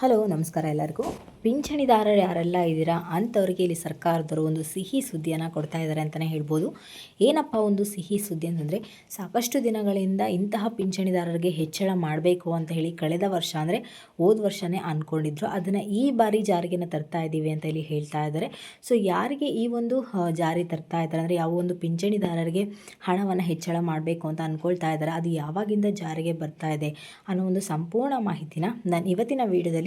Hello, ನಮಸ್ಕಾರ ಎಲ್ಲರಿಗೂ. ಪಿಂಚಣಿದಾರರು ಯಾರೆಲ್ಲ ಇದ್ದೀರಾ ಅಂಥವ್ರಿಗೆ ಇಲ್ಲಿ ಸರ್ಕಾರದವರು ಒಂದು ಸಿಹಿ ಸುದ್ದಿಯನ್ನು ಕೊಡ್ತಾ ಇದ್ದಾರೆ ಅಂತಲೇ ಹೇಳ್ಬೋದು. ಏನಪ್ಪ ಒಂದು ಸಿಹಿ ಸುದ್ದಿ ಅಂತಂದರೆ, ಸಾಕಷ್ಟು ದಿನಗಳಿಂದ ಇಂತಹ ಪಿಂಚಣಿದಾರರಿಗೆ ಹೆಚ್ಚಳ ಮಾಡಬೇಕು ಅಂತ ಹೇಳಿ ಕಳೆದ ವರ್ಷ ಅಂದರೆ, ಹೋದ ವರ್ಷನೇ ಅಂದ್ಕೊಂಡಿದ್ರು ಅದನ್ನು ಈ ಬಾರಿ ಜಾರಿಗೆನ ತರ್ತಾ ಇದ್ದೀವಿ ಅಂತ ಹೇಳಿ ಹೇಳ್ತಾ ಇದ್ದಾರೆ. ಸೊ ಯಾರಿಗೆ ಈ ಒಂದು ಜಾರಿ ತರ್ತಾ ಇದ್ದಾರೆ ಅಂದರೆ, ಯಾವ ಒಂದು ಪಿಂಚಣಿದಾರರಿಗೆ ಹಣವನ್ನು ಹೆಚ್ಚಳ ಮಾಡಬೇಕು ಅಂತ ಅಂದ್ಕೊಳ್ತಾ ಇದ್ದಾರೆ, ಅದು ಯಾವಾಗಿಂದ ಜಾರಿಗೆ ಬರ್ತಾ ಇದೆ ಅನ್ನೋ ಒಂದು ಸಂಪೂರ್ಣ ಮಾಹಿತಿನ ನಾನು ಇವತ್ತಿನ ವಿಡಿಯೋದಲ್ಲಿ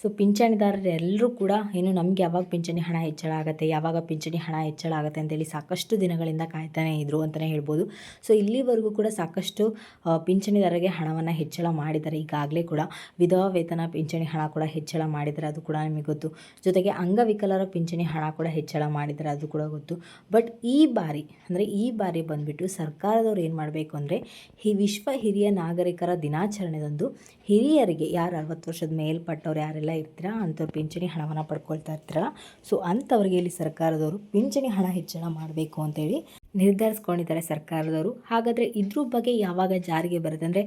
ಸೊ ಪಿಂಚಣಿದಾರರೆಲ್ಲರೂ ಕೂಡ ಏನು ನಮಗೆ ಯಾವಾಗ ಪಿಂಚಣಿ ಹಣ ಹೆಚ್ಚಳ ಆಗುತ್ತೆ, ಯಾವಾಗ ಪಿಂಚಣಿ ಹಣ ಹೆಚ್ಚಳ ಆಗುತ್ತೆ ಅಂತೇಳಿ ಸಾಕಷ್ಟು ದಿನಗಳಿಂದ ಕಾಯ್ತಾನೆ ಇದ್ರು ಅಂತಲೇ ಹೇಳ್ಬೋದು. ಸೊ ಇಲ್ಲಿವರೆಗೂ ಕೂಡ ಸಾಕಷ್ಟು ಪಿಂಚಣಿದಾರರಿಗೆ ಹಣವನ್ನು ಹೆಚ್ಚಳ ಮಾಡಿದ್ದಾರೆ. ಈಗಾಗಲೇ ಕೂಡ ವಿಧವಾ ವೇತನ ಪಿಂಚಣಿ ಹಣ ಕೂಡ ಹೆಚ್ಚಳ ಮಾಡಿದರೆ ಅದು ಕೂಡ ನಿಮಗೆ ಗೊತ್ತು. ಜೊತೆಗೆ ಅಂಗವಿಕಲರ ಪಿಂಚಣಿ ಹಣ ಕೂಡ ಹೆಚ್ಚಳ ಮಾಡಿದರೆ ಅದು ಕೂಡ ಗೊತ್ತು. ಬಟ್ ಈ ಬಾರಿ, ಅಂದರೆ ಈ ಬಾರಿ ಬಂದುಬಿಟ್ಟು ಸರ್ಕಾರದವ್ರು ಏನು ಮಾಡಬೇಕು ಅಂದರೆ ಈ ವಿಶ್ವ ಹಿರಿಯ ನಾಗರಿಕರ ದಿನಾಚರಣೆದಂದು ಹಿರಿಯರಿಗೆ ಯಾರು ಅರವತ್ತು ವರ್ಷದ ಮೇಲ್ಪಟ್ಟವ್ರು, ಯಾರೆಲ್ಲ ಇರ್ತೀರಾ ಅಂಥವ್ರು ಪಿಂಚಣಿ ಹಣವನ್ನು ಪಡ್ಕೊಳ್ತಾ ಇರ್ತೀರಲ್ಲ ಸೊ ಅಂಥವ್ರಿಗೆ ಇಲ್ಲಿ ಸರ್ಕಾರದವರು ಪಿಂಚಣಿ ಹಣ ಹೆಚ್ಚಳ ಮಾಡಬೇಕು ಅಂತೇಳಿ ನಿರ್ಧರಿಸ್ಕೊಂಡಿದ್ದಾರೆ ಸರ್ಕಾರದವರು. ಹಾಗಾದರೆ ಇದ್ರ ಬಗ್ಗೆ ಯಾವಾಗ ಜಾರಿಗೆ ಬರುತ್ತೆ? ಅಂದರೆ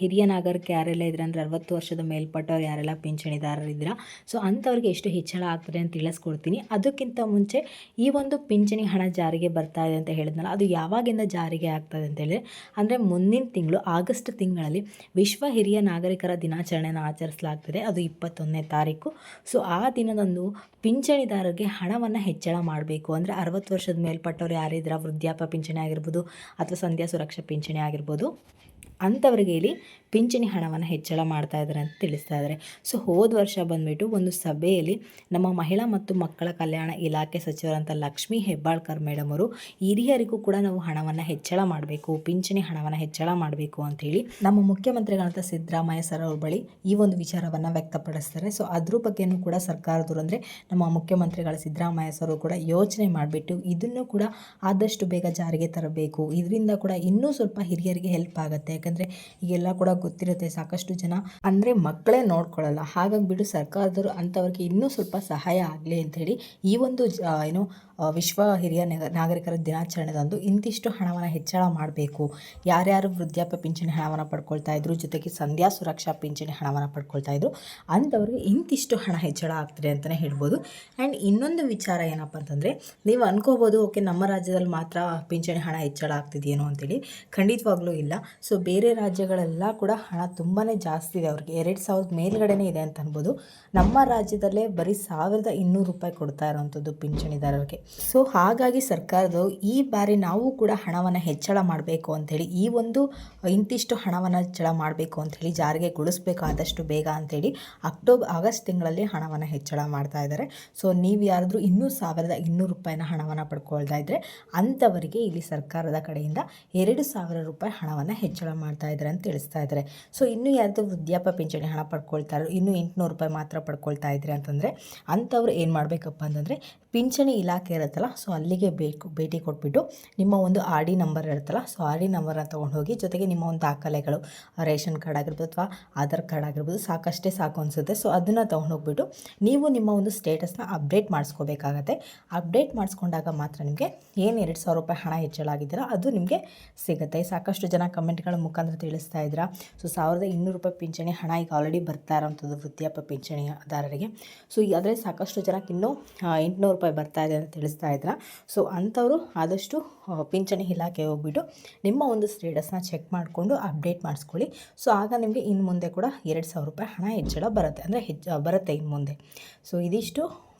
ಹಿರಿಯ ನಾಗರಿಕ ಯಾರೆಲ್ಲ ಇದ್ರೆ ಅಂದರೆ ಅರವತ್ತು ವರ್ಷದ ಮೇಲ್ಪಟ್ಟವ್ರು ಯಾರೆಲ್ಲ ಪಿಂಚಣಿದಾರರಿದ್ದೀರಾ ಸೊ ಅಂಥವ್ರಿಗೆ ಎಷ್ಟು ಹೆಚ್ಚಳ ಆಗ್ತದೆ ಅಂತ ತಿಳಿಸ್ಕೊಡ್ತೀನಿ. ಅದಕ್ಕಿಂತ ಮುಂಚೆ ಈ ಒಂದು ಪಿಂಚಣಿ ಹಣ ಜಾರಿಗೆ ಬರ್ತಾ ಇದೆ ಅಂತ ಹೇಳಿದ್ನಲ್ಲ, ಅದು ಯಾವಾಗಿಂದ ಜಾರಿಗೆ ಆಗ್ತದೆ ಅಂತ ಹೇಳಿದ್ರೆ, ಅಂದರೆ ಮುಂದಿನ ತಿಂಗಳು, ಆಗಸ್ಟ್ ತಿಂಗಳಲ್ಲಿ ವಿಶ್ವ ಹಿರಿಯ ನಾಗರಿಕರ ದಿನಾಚರಣೆಯನ್ನು ಆಚರಿಸಲಾಗ್ತದೆ. ಅದು ಇಪ್ಪತ್ತೊಂದನೇ ತಾರೀಕು. ಸೊ ಆ ದಿನದಂದು ಪಿಂಚಣಿದಾರರಿಗೆ ಹಣವನ್ನು ಹೆಚ್ಚಳ ಮಾಡಬೇಕು. ಅಂದರೆ ಅರವತ್ತು ವರ್ಷದ ಮೇಲ್ಪಟ್ಟವ್ರು ಯಾರಿದ್ರ ವೃದ್ಧಾಪ್ಯ ಪಿಂಚಣಿ ಆಗಿರ್ಬೋದು ಅಥವಾ ಸಂಧ್ಯಾ ಸುರಕ್ಷಾ ಪಿಂಚಣಿ ಆಗಿರ್ಬೋದು. ಅಂಥವ್ರಿಗೆ ಇಲ್ಲಿ ಪಿಂಚಣಿ ಹಣವನ್ನು ಹೆಚ್ಚಳ ಮಾಡ್ತಾ ಇದ್ದಾರೆ ಅಂತ ತಿಳಿಸ್ತಾ ಇದ್ದಾರೆ. ಸೊ ಹೋದ ವರ್ಷ ಬಂದುಬಿಟ್ಟು ಒಂದು ಸಭೆಯಲ್ಲಿ ನಮ್ಮ ಮಹಿಳಾ ಮತ್ತು ಮಕ್ಕಳ ಕಲ್ಯಾಣ ಇಲಾಖೆ ಸಚಿವರಂತ ಲಕ್ಷ್ಮೀ ಹೆಬ್ಬಾಳ್ಕರ್ ಮೇಡಮ್ ಅವರು, ಹಿರಿಯರಿಗೂ ಕೂಡ ನಾವು ಹಣವನ್ನು ಹೆಚ್ಚಳ ಮಾಡಬೇಕು, ಪಿಂಚಣಿ ಹಣವನ್ನು ಹೆಚ್ಚಳ ಮಾಡಬೇಕು ಅಂಥೇಳಿ ನಮ್ಮ ಮುಖ್ಯಮಂತ್ರಿಗಳಂತ ಸಿದ್ದರಾಮಯ್ಯ ಸರ್ ಅವ್ರ ಬಳಿ ಈ ಒಂದು ವಿಚಾರವನ್ನು ವ್ಯಕ್ತಪಡಿಸ್ತಾರೆ. ಸೊ ಅದ್ರ ಬಗ್ಗೆನೂ ಕೂಡ ಸರ್ಕಾರದವರು ಅಂದರೆ ನಮ್ಮ ಮುಖ್ಯಮಂತ್ರಿಗಳ ಸಿದ್ದರಾಮಯ್ಯ ಸರ್ ಕೂಡ ಯೋಚನೆ ಮಾಡಿಬಿಟ್ಟು ಇದನ್ನು ಕೂಡ ಆದಷ್ಟು ಬೇಗ ಜಾರಿಗೆ ತರಬೇಕು. ಇದರಿಂದ ಕೂಡ ಇನ್ನೂ ಸ್ವಲ್ಪ ಹಿರಿಯರಿಗೆ ಹೆಲ್ಪ್ ಆಗುತ್ತೆ. ಯಾಕಂದರೆ ಈಗೆಲ್ಲ ಕೂಡ ಗೊತ್ತಿರುತ್ತೆ ಸಾಕಷ್ಟು ಜನ. ಅಂದರೆ ಮಕ್ಕಳೇ ನೋಡ್ಕೊಳ್ಳಲ್ಲ. ಹಾಗಾಗಿಬಿಟ್ಟು ಸರ್ಕಾರದವರು ಅಂಥವ್ರಿಗೆ ಇನ್ನೂ ಸ್ವಲ್ಪ ಸಹಾಯ ಆಗಲಿ ಹೇಳಿ ಈ ಒಂದು ಏನು ವಿಶ್ವ ಹಿರಿಯ ನಾಗ- ನಾಗರಿಕರ ದಿನಾಚರಣೆದಂದು ಇಂತಿಷ್ಟು ಹಣವನ್ನು ಹೆಚ್ಚಳ ಮಾಡಬೇಕು. ಯಾರ್ಯಾರು ವೃದ್ಧಾಪ್ಯ ಪಿಂಚಣಿ ಹಣವನ್ನು ಪಡ್ಕೊಳ್ತಾ ಇದ್ರು, ಜೊತೆಗೆ ಸಂಧ್ಯಾ ಸುರಕ್ಷಾ ಪಿಂಚಣಿ ಹಣವನ್ನು ಪಡ್ಕೊಳ್ತಾ ಇದ್ರು ಅಂಥವ್ರಿಗೆ ಇಂತಿಷ್ಟು ಹಣ ಹೆಚ್ಚಳ ಆಗ್ತದೆ ಅಂತಲೇ ಹೇಳ್ಬೋದು. ಆ್ಯಂಡ್ ಇನ್ನೊಂದು ವಿಚಾರ ಏನಪ್ಪ ಅಂತಂದರೆ, ನೀವು ಅನ್ಕೋಬೋದು, ಓಕೆ, ನಮ್ಮ ರಾಜ್ಯದಲ್ಲಿ ಮಾತ್ರ ಪಿಂಚಣಿ ಹಣ ಹೆಚ್ಚಳ ಆಗ್ತಿದೆಯೇನೋ ಅಂತೇಳಿ. ಖಂಡಿತವಾಗ್ಲೂ ಇಲ್ಲ. ಸೊ ಬೇರೆ ರಾಜ್ಯಗಳೆಲ್ಲ ಕೂಡ ಹಣ ತುಂಬಾ ಜಾಸ್ತಿ ಇದೆ ಅವ್ರಿಗೆ. ಎರಡು ಸಾವಿರದ ಮೇಲ್ಗಡೆನೇ ಇದೆ ಅಂತ ಅನ್ಬೋದು. ನಮ್ಮ ರಾಜ್ಯದಲ್ಲೇ ಬರೀ ಸಾವಿರದ ಇನ್ನೂರು ರೂಪಾಯಿ ಕೊಡ್ತಾ ಇರೋವಂಥದ್ದು ಪಿಂಚಣಿದಾರರಿಗೆ. ಸೊ ಹಾಗಾಗಿ ಸರ್ಕಾರದವರು ಈ ಬಾರಿ ನಾವು ಕೂಡ ಹಣವನ್ನು ಹೆಚ್ಚಳ ಮಾಡಬೇಕು ಅಂಥೇಳಿ ಈ ಒಂದು ಇಂತಿಷ್ಟು ಹಣವನ್ನು ಹೆಚ್ಚಳ ಮಾಡಬೇಕು ಅಂಥೇಳಿ ಜಾರಿಗೆ ಗೊಳಿಸ್ಬೇಕು ಆದಷ್ಟು ಬೇಗ ಅಂಥೇಳಿ ಅಕ್ಟೋಬರ್, ಆಗಸ್ಟ್ ತಿಂಗಳಲ್ಲಿ ಹಣವನ್ನು ಹೆಚ್ಚಳ ಮಾಡ್ತಾ ಇದ್ದಾರೆ. ಸೊ ನೀವು ಯಾರಾದರೂ ಇನ್ನೂ ಸಾವಿರದ ಇನ್ನೂರು ರೂಪಾಯಿನ ಹಣವನ್ನು ಪಡ್ಕೊಳ್ತಾ ಇದ್ದರೆ ಅಂಥವರಿಗೆ ಇಲ್ಲಿ ಸರ್ಕಾರದ ಕಡೆಯಿಂದ ಎರಡು ಸಾವಿರ ರೂಪಾಯಿ ಹಣವನ್ನು ಹೆಚ್ಚಳ ಮಾಡ್ತಾ ಇದ್ದಾರೆ ಅಂತ ತಿಳಿಸ್ತಾ ಇದ್ದಾರೆ. ಸೊ ಇನ್ನೂ ಯಾರ್ದು ವೃದ್ಧಾಪ್ಯ ಪಿಂಚಣಿ ಹಣ ಪಡ್ಕೊಳ್ತಾರೋ ಇನ್ನೂ ಎಂಟುನೂರು ರೂಪಾಯಿ ಮಾತ್ರ ಪಡ್ಕೊಳ್ತಾ ಇದ್ದಾರೆ ಅಂತಂದರೆ, ಅಂಥವ್ರು ಏನು ಮಾಡಬೇಕಪ್ಪ ಅಂತಂದರೆ ಪಿಂಚಣಿ ಇಲಾಖೆ ಇರುತ್ತಲ್ಲ, ಸೊ ಅಲ್ಲಿಗೆ ಬೇಕು, ಭೇಟಿ ಕೊಟ್ಬಿಟ್ಟು ನಿಮ್ಮ ಒಂದು ಆರ್ ಡಿ ನಂಬರ್ ಇರುತ್ತಲ್ಲ, ಸೊ ಆರ್ ಡಿ ನಂಬರನ್ನ ತೊಗೊಂಡು ಹೋಗಿ ಜೊತೆಗೆ ನಿಮ್ಮ ಒಂದು ದಾಖಲೆಗಳು, ರೇಷನ್ ಕಾರ್ಡ್ ಆಗಿರ್ಬೋದು ಅಥವಾ ಆಧಾರ್ ಕಾರ್ಡ್ ಆಗಿರ್ಬೋದು ಸಾಕಷ್ಟೇ ಸಾಕು ಅನಿಸುತ್ತೆ. ಸೊ ಅದನ್ನು ತೊಗೊಂಡು ಹೋಗ್ಬಿಟ್ಟು ನೀವು ನಿಮ್ಮ ಒಂದು ಸ್ಟೇಟಸ್ನ ಅಪ್ಡೇಟ್ ಮಾಡಿಸ್ಕೋಬೇಕಾಗತ್ತೆ. ಅಪ್ಡೇಟ್ ಮಾಡಿಸ್ಕೊಂಡಾಗ ಮಾತ್ರ ನಿಮಗೆ ಏನು ಎರಡು ಸಾವಿರ ರೂಪಾಯಿ ಹಣ ಹೆಚ್ಚಳ ಆಗಿದ್ದೀರಾ ಅದು ನಿಮಗೆ ಸಿಗುತ್ತೆ. ಸಾಕಷ್ಟು ಜನ ಕಮೆಂಟ್ಗಳ ಮುಖಾಂತರ ತಿಳಿಸ್ತಾ ಇದ್ದೀರಾ ಸೊ ಸಾವಿರದ ಇನ್ನೂರು ರೂಪಾಯಿ ಪಿಂಚಣಿ ಹಣ ಈಗ ಆಲ್ರೆಡಿ ಬರ್ತಾ ಇರೋವಂಥದ್ದು ವೃತ್ತಿಯಪ್ಪ ಪಿಂಚಣಿದಾರರಿಗೆ. ಸೊ ಆದರೆ ಸಾಕಷ್ಟು ಜನಕ್ಕೆ ಇನ್ನೂ ಎಂಟುನೂರು ರೂಪಾಯಿ ಬರ್ತಾ ಇದೆ ಅಂತ ತಿಳಿಸ್ತಾ ಇದ್ರ. ಸೊ ಅಂಥವರು ಆದಷ್ಟು ಪಿಂಚಣಿ ಇಲಾಖೆ ಹೋಗ್ಬಿಟ್ಟು ನಿಮ್ಮ ಒಂದು ಸ್ಟೇಟಸ್ನ ಚೆಕ್ ಮಾಡಿಕೊಂಡು ಅಪ್ಡೇಟ್ ಮಾಡಿಸ್ಕೊಳ್ಳಿ. ಸೊ ಆಗ ನಿಮಗೆ ಇನ್ನು ಮುಂದೆ ಕೂಡ ಎರಡು ಸಾವಿರ ರೂಪಾಯಿ ಹಣ ಹೆಚ್ಚಳ ಬರುತ್ತೆ. ಅಂದರೆ ಹೆಚ್ಚು, ಬರುತ್ತೆ ಇನ್ನು ಮುಂದೆ. ಸೊ ಇದಿಷ್ಟು.